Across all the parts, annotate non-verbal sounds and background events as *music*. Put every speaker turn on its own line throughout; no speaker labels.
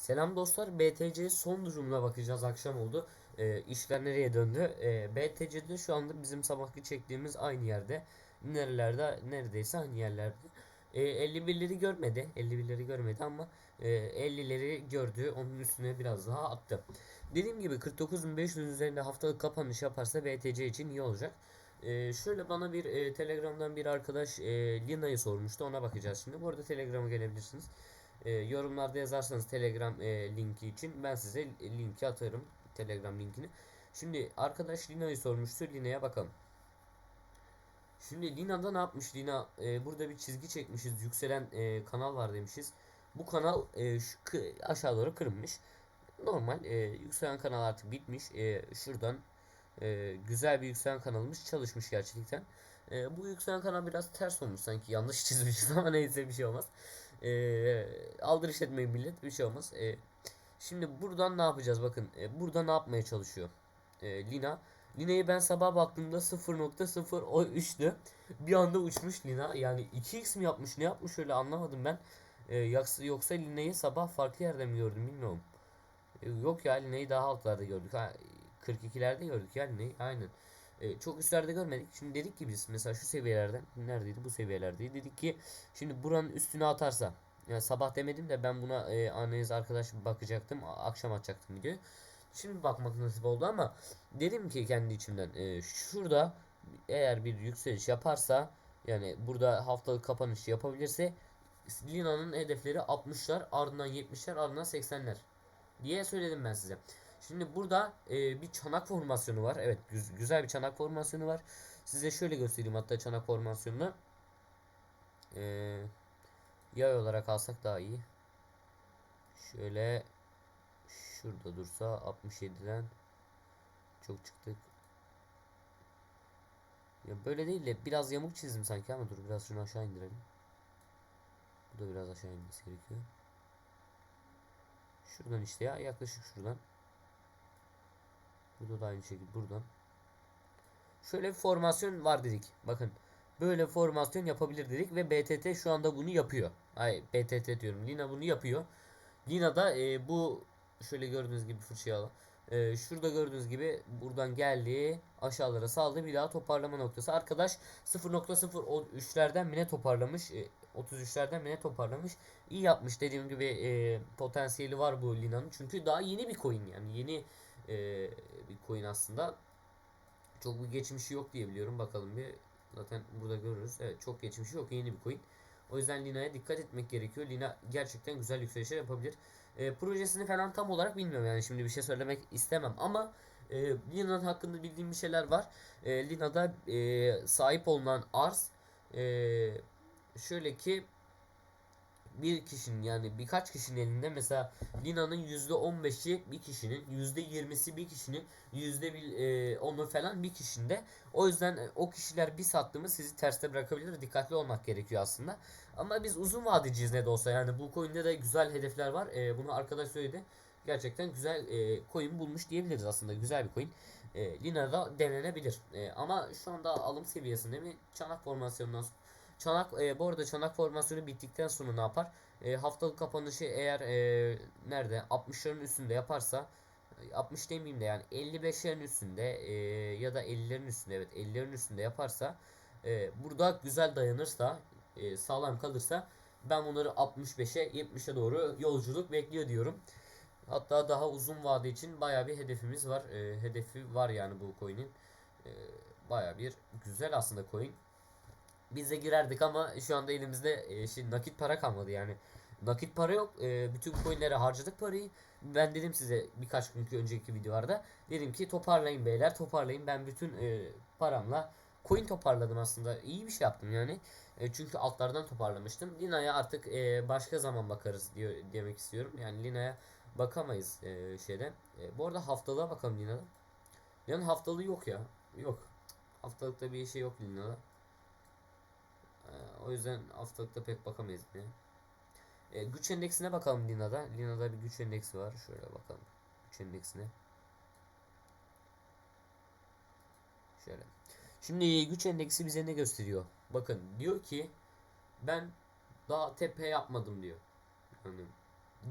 Selam dostlar. BTC son durumuna bakacağız. Akşam oldu. Ee, işler nereye döndü? Ee, BTC'de şu anda bizim sabahki çektiğimiz aynı yerde. Nerelerde? Neredeyse aynı yerlerde. Ee, 51'leri görmedi. 51'leri görmedi ama e, 50'leri gördü. Onun üstüne biraz daha attı. Dediğim gibi 49.500 üzerinde haftalık kapanış yaparsa BTC için iyi olacak. Ee, şöyle bana bir e, Telegram'dan bir arkadaş e, Lina'yı sormuştu. Ona bakacağız şimdi. Bu arada Telegram'a gelebilirsiniz. E, yorumlarda yazarsanız Telegram e, linki için ben size linki atarım. Telegram linkini. Şimdi arkadaş Lina'yı sormuştu. Lina'ya bakalım. Şimdi Lina'da ne yapmış? Lina e, burada bir çizgi çekmişiz. Yükselen e, kanal var demişiz. Bu kanal e, şu, aşağı doğru kırılmış. Normal e, yükselen kanal artık bitmiş. E, şuradan e, güzel bir yükselen kanalımız çalışmış gerçekten. E, bu yükselen kanal biraz ters olmuş sanki yanlış *laughs* çizmişiz ama neyse bir şey olmaz. E, aldırış etmeyin millet bir şey olmaz. E, şimdi buradan ne yapacağız bakın. E, burada ne yapmaya çalışıyor e, Lina. Lina'yı ben sabah baktığımda 0.03'tü. Bir anda uçmuş Lina. Yani 2x mi yapmış ne yapmış öyle anlamadım ben. E, yoksa, yoksa Lina'yı sabah farklı yerde mi gördüm bilmiyorum. E, yok ya Lina'yı daha altlarda gördük. Ha, 42'lerde gördük ya Lina'yı aynen. E, çok üstlerde görmedik. Şimdi dedik ki biz mesela şu seviyelerden neredeydi bu seviyelerdeydi. Dedik ki şimdi buranın üstüne atarsa yani sabah demedim de ben buna e, anneniz arkadaş bakacaktım. Akşam atacaktım videoyu. Şimdi bakmak nasip oldu ama dedim ki kendi içimden e, şurada eğer bir yükseliş yaparsa yani burada haftalık kapanış yapabilirse Lina'nın hedefleri 60'lar ardından 70'ler ardından 80'ler diye söyledim ben size. Şimdi burada e, bir çanak formasyonu var. Evet güz- güzel bir çanak formasyonu var. Size şöyle göstereyim hatta çanak formasyonunu. E, yay olarak alsak daha iyi. Şöyle şurada dursa 67'den çok çıktık. Ya böyle değil de biraz yamuk çizdim sanki ama dur biraz şunu aşağı indirelim. Bu da biraz aşağı inmesi gerekiyor. Şuradan işte ya yaklaşık şuradan. Burada da aynı şekilde buradan. Şöyle bir formasyon var dedik. Bakın böyle formasyon yapabilir dedik ve BTT şu anda bunu yapıyor. Ay BTT diyorum. Lina bunu yapıyor. Lina da e, bu şöyle gördüğünüz gibi fırçayı al. E, şurada gördüğünüz gibi buradan geldi aşağılara saldı bir daha toparlama noktası. Arkadaş 0.03'lerden mi ne toparlamış? E, 33'lerden mi ne toparlamış? İyi yapmış dediğim gibi e, potansiyeli var bu Lina'nın. Çünkü daha yeni bir coin yani yeni e, bir coin aslında. Çok bir geçmişi yok diye biliyorum. Bakalım bir zaten burada görürüz. Evet çok geçmişi yok yeni bir coin. O yüzden Lina'ya dikkat etmek gerekiyor. Lina gerçekten güzel yükselişler yapabilir. E, projesini falan tam olarak bilmiyorum yani şimdi bir şey söylemek istemem ama e, Lina'nın hakkında bildiğim bir şeyler var. E, Lina'da e, sahip olunan arz e, şöyle ki bir kişinin yani birkaç kişinin elinde mesela Lina'nın yüzde 15'i bir kişinin yüzde 20'si bir kişinin yüzde bir, e, onu falan bir kişinde. O yüzden e, o kişiler bir sattı sizi terste bırakabilir. Dikkatli olmak gerekiyor aslında. Ama biz uzun vadeciyiz ne de olsa. Yani bu coin'de de güzel hedefler var. E, bunu arkadaş söyledi. Gerçekten güzel e, coin bulmuş diyebiliriz aslında. Güzel bir coin. E, Lina'da denenebilir. E, ama şu anda alım seviyesinde mi? Çanak formasyonundan Çanak e, bu arada çanak formasyonu bittikten sonra ne yapar? E, haftalık kapanışı eğer e, nerede 60'ların üstünde yaparsa e, 60 demeyeyim de yani 55'lerin üstünde e, ya da 50'lerin üstünde evet 50'lerin üstünde yaparsa e, burada güzel dayanırsa e, sağlam kalırsa ben bunları 65'e 70'e doğru yolculuk bekliyor diyorum. Hatta daha uzun vade için baya bir hedefimiz var. E, hedefi var yani bu coin'in. E, baya bir güzel aslında coin biz de girerdik ama şu anda elimizde e, şey, nakit para kalmadı yani. Nakit para yok. E, bütün coinlere harcadık parayı. Ben dedim size birkaç günkü önceki videolarda. Dedim ki toparlayın beyler toparlayın. Ben bütün e, paramla coin toparladım aslında. İyi bir şey yaptım yani. E, çünkü altlardan toparlamıştım. Lina'ya artık e, başka zaman bakarız diyor demek istiyorum. Yani Lina'ya bakamayız e, şeyden. E, bu arada haftalığa bakalım Lina'da. Yani haftalığı yok ya. Yok. Haftalıkta bir şey yok Lina'da. Ee, o yüzden haftalıkta pek bakamayız yine. Ee, güç endeksine bakalım Lina'da. Lina'da bir güç endeksi var. Şöyle bakalım. Güç endeksine. Şöyle. Şimdi güç endeksi bize ne gösteriyor? Bakın diyor ki ben daha tepe yapmadım diyor. Yani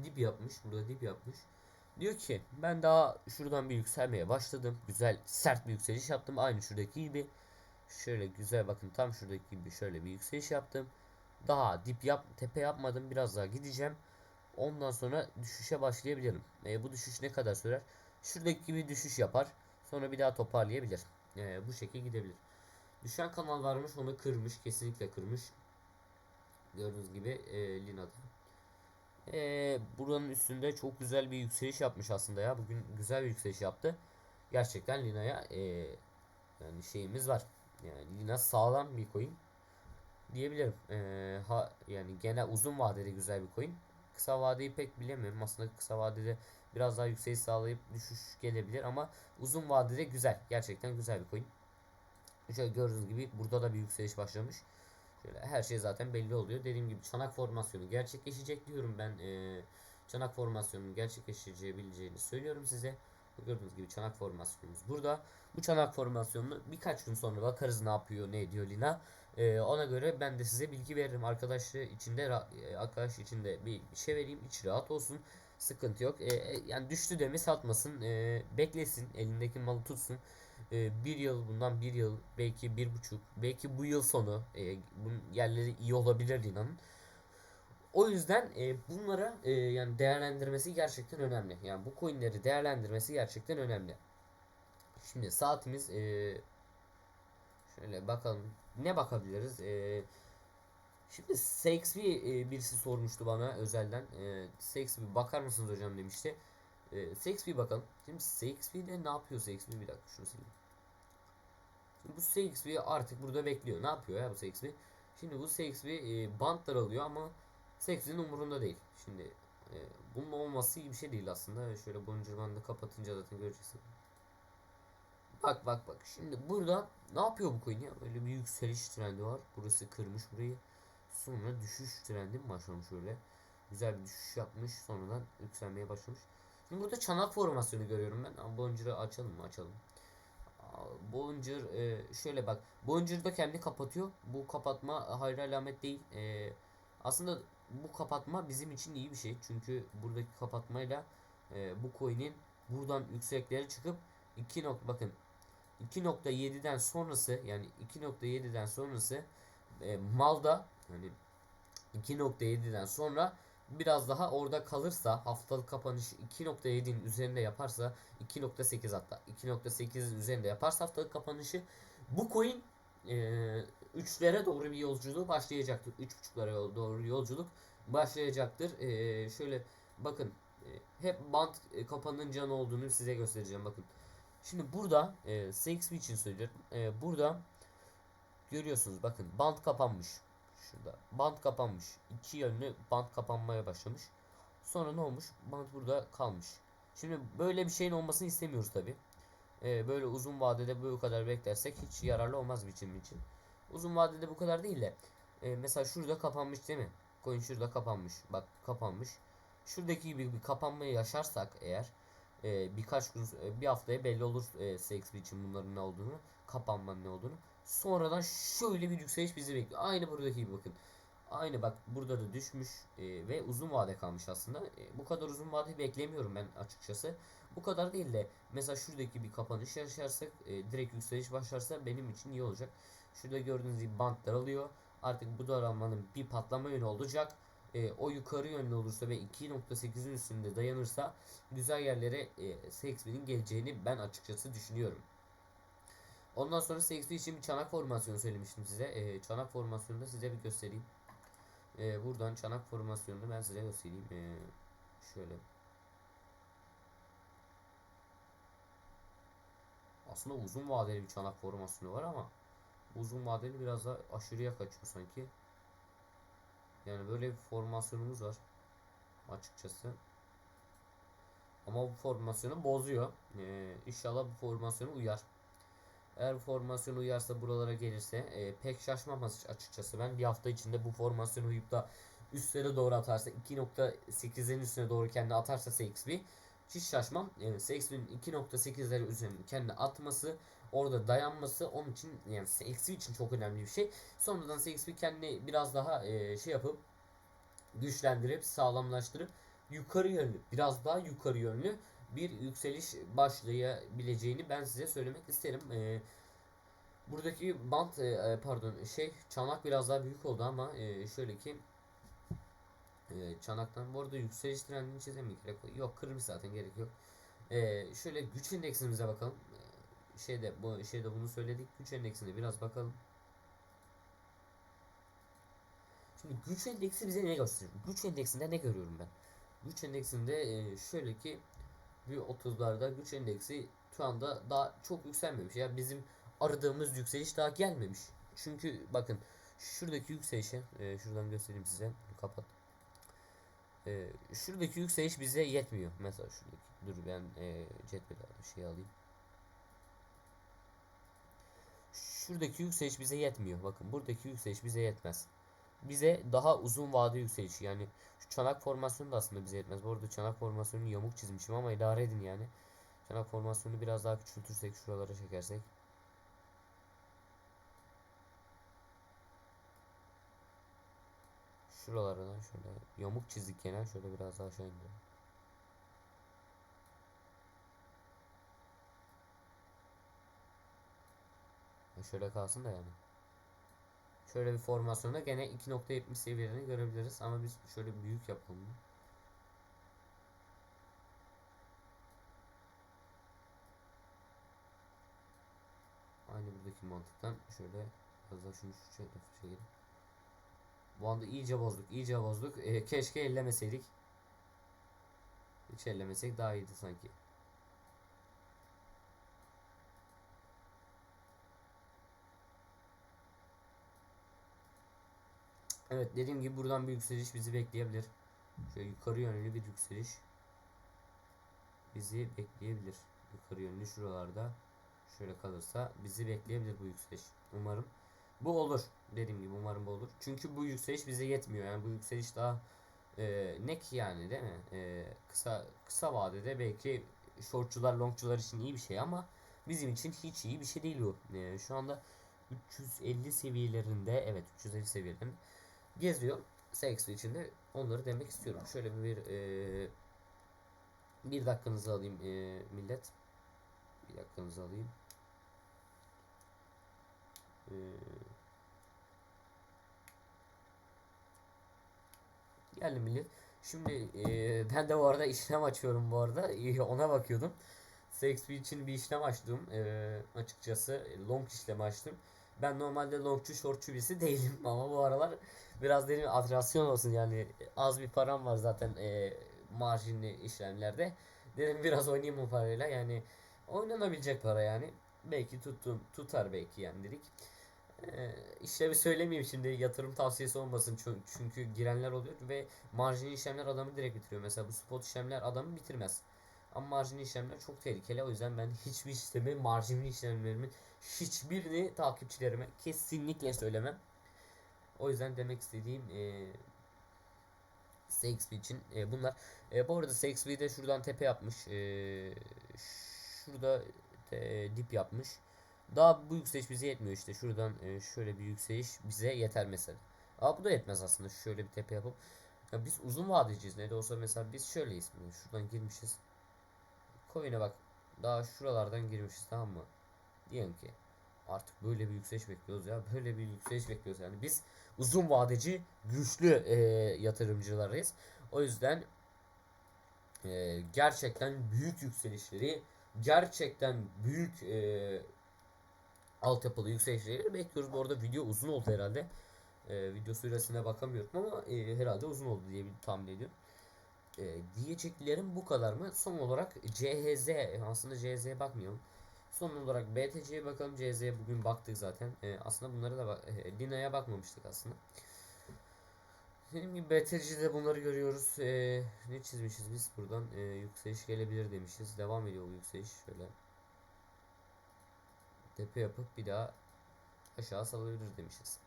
dip yapmış. Burada dip yapmış. Diyor ki ben daha şuradan bir yükselmeye başladım. Güzel sert bir yükseliş yaptım. Aynı şuradaki gibi. Şöyle güzel bakın tam şuradaki gibi şöyle bir yükseliş yaptım. Daha dip yap tepe yapmadım. Biraz daha gideceğim. Ondan sonra düşüşe başlayabilirim. E, bu düşüş ne kadar sürer? Şuradaki gibi düşüş yapar. Sonra bir daha toparlayabilir. E, bu şekilde gidebilir. Düşen kanal varmış onu kırmış. Kesinlikle kırmış. Gördüğünüz gibi e, Lina'da. E, buranın üstünde çok güzel bir yükseliş yapmış aslında ya. Bugün güzel bir yükseliş yaptı. Gerçekten Lina'ya e, yani şeyimiz var. Yani Lina sağlam bir coin diyebilirim. E, ha yani gene uzun vadede güzel bir coin. Kısa vadeyi pek bilemiyorum. Aslında kısa vadede biraz daha yükseliş sağlayıp düşüş gelebilir ama uzun vadede güzel. Gerçekten güzel bir coin. Şöyle gördüğünüz gibi burada da bir yükseliş başlamış. Şöyle her şey zaten belli oluyor. Dediğim gibi çanak formasyonu gerçekleşecek diyorum ben. E, çanak formasyonunun gerçekleşebileceğini söylüyorum size. Gördüğünüz gibi çanak formasyonumuz burada. Bu çanak formasyonunu birkaç gün sonra bakarız ne yapıyor ne ediyor Lina. E, ona göre ben de size bilgi veririm. Arkadaşlar içinde e, arkadaş içinde bir, şey vereyim. İç rahat olsun. Sıkıntı yok. E, e, yani düştü de mi satmasın. E, beklesin. Elindeki malı tutsun e, bir yıl bundan bir yıl belki bir buçuk belki bu yıl sonu e, bunun yerleri iyi olabilir inanın. O yüzden e, bunlara e, yani değerlendirmesi gerçekten önemli. Yani bu coinleri değerlendirmesi gerçekten önemli. Şimdi saatimiz e, şöyle bakalım ne bakabiliriz? E, şimdi SXP e, birisi sormuştu bana özelden. E, SXP bakar mısınız hocam demişti. E, SXP bakalım. Şimdi SXP'de ne yapıyor SXP? Bir dakika şunu sileyim. Şimdi bu CXP artık burada bekliyor. Ne yapıyor ya bu CXP? Şimdi bu CXP e, bantlar alıyor ama CXP'nin umurunda değil. Şimdi e, bunun olması iyi bir şey değil aslında. Şöyle boncuk bandı kapatınca zaten göreceksin. Bak bak bak. Şimdi burada ne yapıyor bu coin ya? Böyle bir yükseliş trendi var. Burası kırmış burayı. Sonra düşüş trendi başlamış öyle. Güzel bir düşüş yapmış. Sonradan yükselmeye başlamış. Şimdi burada çanak formasyonu görüyorum ben. Boncuğu açalım mı? Açalım. Boncur e, şöyle bak. Boncur da kendi kapatıyor. Bu kapatma hayır alamet değil. E, aslında bu kapatma bizim için iyi bir şey. Çünkü buradaki kapatmayla e, bu coin'in buradan yükseklere çıkıp 2 nokta bakın 2.7'den sonrası yani 2.7'den sonrası e, malda yani 2.7'den sonra biraz daha orada kalırsa haftalık kapanış 2.7'nin üzerinde yaparsa 2.8 hatta 2.8'in üzerinde yaparsa haftalık kapanışı bu coin e, 3'lere doğru bir yolculuğu başlayacaktır. 3.5'lara doğru yolculuk başlayacaktır. E, şöyle bakın e, hep band e, kapanınca ne olduğunu size göstereceğim bakın. Şimdi burada e, CXP için söylüyorum. E, burada görüyorsunuz bakın band kapanmış. Şurada bant kapanmış. İki yönlü bant kapanmaya başlamış. Sonra ne olmuş? Bant burada kalmış. Şimdi böyle bir şeyin olmasını istemiyoruz tabi. Ee, böyle uzun vadede bu kadar beklersek hiç yararlı olmaz biçim için. Uzun vadede bu kadar değil de e, mesela şurada kapanmış değil mi? Coin şurada kapanmış. Bak kapanmış. Şuradaki gibi bir kapanmayı yaşarsak eğer e, birkaç gün e, bir haftaya belli olur e, CXP için bunların ne olduğunu kapanmanın ne olduğunu. Sonradan şöyle bir yükseliş bizi bekliyor. Aynı buradaki gibi bakın. Aynı bak burada da düşmüş e, ve uzun vade kalmış aslında. E, bu kadar uzun vade beklemiyorum ben açıkçası. Bu kadar değil de mesela şuradaki bir kapanış yaşarsak e, direkt yükseliş başlarsa benim için iyi olacak. Şurada gördüğünüz gibi bantlar alıyor. Artık bu daralmanın bir patlama yönü olacak. E, o yukarı yönlü olursa ve 2.8'in üstünde dayanırsa güzel yerlere e, Sexby'nin geleceğini ben açıkçası düşünüyorum. Ondan sonra CXP için bir çanak formasyonu söylemiştim size. Ee, çanak formasyonunu da size bir göstereyim. Ee, buradan çanak formasyonunu ben size göstereyim. Ee, şöyle. Aslında uzun vadeli bir çanak formasyonu var ama uzun vadeli biraz da aşırıya kaçıyor sanki. Yani böyle bir formasyonumuz var. Açıkçası. Ama bu formasyonu bozuyor. Ee, inşallah bu formasyonu uyar. Eğer formasyon uyarsa buralara gelirse e, pek şaşmam açıkçası. Ben bir hafta içinde bu formasyonu uyup da üstlere doğru atarsa 2.8'lerin üstüne doğru kendi atarsa CXP hiç şaşmam. Yani CXP'nin 2.8'leri üzerine kendi atması orada dayanması onun için yani CXP için çok önemli bir şey. Sonradan CXP kendini biraz daha e, şey yapıp güçlendirip sağlamlaştırıp yukarı yönlü, biraz daha yukarı yönlü bir yükseliş başlayabileceğini ben size söylemek isterim. Ee, buradaki bant e, e, pardon şey çanak biraz daha büyük oldu ama e, şöyle ki e, çanaktan bu arada yükseliş trendini çizemeyik. Yok kırmış zaten gerek yok. E, şöyle güç endeksimize bakalım. Şeyde bu şeyde bunu söyledik. Güç endeksine biraz bakalım. Şimdi güç endeksi bize ne gösteriyor? Güç endeksinde ne görüyorum ben? Güç endeksinde e, şöyle ki bir 30'larda güç endeksi şu anda daha çok yükselmemiş. Ya bizim aradığımız yükseliş daha gelmemiş. Çünkü bakın şuradaki yükselişe e, şuradan göstereyim size. Kapat. E, şuradaki yükseliş bize yetmiyor. Mesela şuradaki dur ben e, şey alayım. Şuradaki yükseliş bize yetmiyor. Bakın buradaki yükseliş bize yetmez bize daha uzun vade yükseliş yani şu çanak formasyonu da aslında bize yetmez. Bu arada çanak formasyonunu yamuk çizmişim ama idare edin yani. Çanak formasyonu biraz daha küçültürsek şuralara çekersek. Şuralardan şöyle yamuk çizdik genel şöyle biraz daha aşağı indirelim. Şöyle kalsın da yani. Şöyle bir formasyonda gene 2.70 seviyelerini görebiliriz ama biz şöyle büyük yapalım. Aynı buradaki mantıktan şöyle biraz daha şunu şu tarafa çekelim. Bu anda iyice bozduk, iyice bozduk. E, keşke ellemeseydik. Hiç ellemesek daha iyiydi sanki. Evet dediğim gibi buradan bir yükseliş bizi bekleyebilir. Şöyle yukarı yönlü bir yükseliş bizi bekleyebilir. Yukarı yönlü şuralarda şöyle kalırsa bizi bekleyebilir bu yükseliş. Umarım bu olur. Dediğim gibi umarım bu olur. Çünkü bu yükseliş bize yetmiyor. Yani bu yükseliş daha e, ne ki yani değil mi? E, kısa kısa vadede belki shortçular longçular için iyi bir şey ama bizim için hiç iyi bir şey değil bu. E, şu anda 350 seviyelerinde evet 350 seviyelerinde geziyor. Sexo içinde onları demek istiyorum. Şöyle bir e, bir dakikanızı alayım e, millet. Bir dakikanızı alayım. E, geldi millet. Şimdi e, *laughs* ben de bu arada işlem açıyorum bu arada. E, ona bakıyordum. Sexp için bir işlem açtım. E, açıkçası long işlemi açtım. Ben normalde longçu shortçu birisi değilim *laughs* ama bu aralar biraz dedim atrasyon olsun yani az bir param var zaten e, marjinli işlemlerde. Dedim biraz oynayayım bu parayla yani oynanabilecek para yani. Belki tuttum tutar belki yani dedik. Ee, işlemi söylemeyeyim şimdi yatırım tavsiyesi olmasın çünkü, çünkü girenler oluyor ve marjinli işlemler adamı direkt bitiriyor. Mesela bu spot işlemler adamı bitirmez. Ama marjinli işlemler çok tehlikeli. O yüzden ben hiçbir işlemi marjinli işlemlerimin hiçbirini takipçilerime kesinlikle söylemem. O yüzden demek istediğim e, CXP için e, bunlar. E, bu arada CXP'de şuradan tepe yapmış. E, şurada e, dip yapmış. Daha bu yükseliş bize yetmiyor işte. Şuradan e, şöyle bir yükseliş bize yeter mesela. Ama bu da yetmez aslında. Şöyle bir tepe yapıp. Ya biz uzun vadeciyiz. Ne de olsa mesela biz şöyleyiz. Şuradan girmişiz. Coin'e bak. Daha şuralardan girmişiz tamam mı? Diyelim ki artık böyle bir yükseliş bekliyoruz ya. Böyle bir yükseliş bekliyoruz yani. Biz uzun vadeci güçlü e, yatırımcılarıyız. O yüzden e, gerçekten büyük yükselişleri gerçekten büyük e, altyapılı yükselişleri bekliyoruz. Bu arada video uzun oldu herhalde. E, video süresine bakamıyorum ama e, herhalde uzun oldu diye bir tahmin ediyorum. E, diyeceklerim bu kadar mı? Son olarak CHZ aslında CHZ'ye bakmıyorum. Son olarak BTC'ye bakalım. CZ'ye bugün baktık zaten. E, aslında bunları da bak e, Lina'ya bakmamıştık aslında. Dediğim gibi BTC'de bunları görüyoruz. E, ne çizmişiz biz buradan? E, yükseliş gelebilir demişiz. Devam ediyor bu yükseliş. Şöyle tepe yapıp bir daha aşağı salabilir demişiz.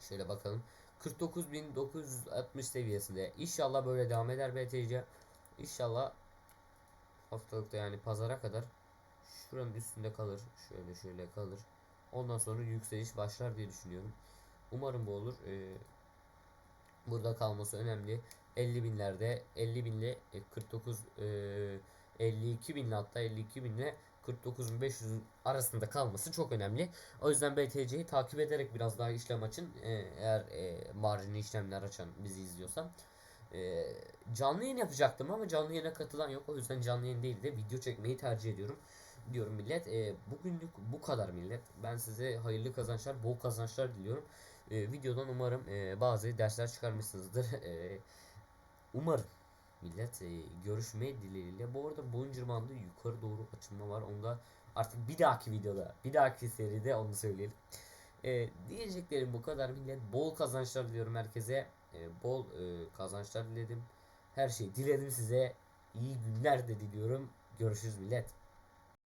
Şöyle bakalım. 49.960 seviyesinde. İnşallah böyle devam eder BTC. İnşallah haftalıkta yani pazara kadar şuranın üstünde kalır. Şöyle şöyle kalır. Ondan sonra yükseliş başlar diye düşünüyorum. Umarım bu olur. Ee, burada kalması önemli. 50 binlerde 50 binle e, 49 e, 52 binle hatta 52 binle 49.500'ün arasında kalması çok önemli. O yüzden BTC'yi takip ederek biraz daha işlem açın. E, eğer e, marjinli işlemler açan bizi izliyorsan. E, canlı yayın yapacaktım ama canlı yayına katılan yok. O yüzden canlı yayın değil de video çekmeyi tercih ediyorum. Diyorum millet. E, bugünlük bu kadar millet. Ben size hayırlı kazançlar, bol kazançlar diliyorum. E, videodan umarım e, bazı dersler çıkarmışsınızdır. *laughs* E, umarım millet e, görüşme dileğiyle. Bu arada Boncurman'da yukarı doğru açılma var. Onda artık bir dahaki videoda, bir dahaki seride onu söyleyelim. E, diyeceklerim bu kadar millet. Bol kazançlar diliyorum herkese. E, bol e, kazançlar diledim. Her şeyi diledim size. İyi günler de diliyorum. Görüşürüz millet.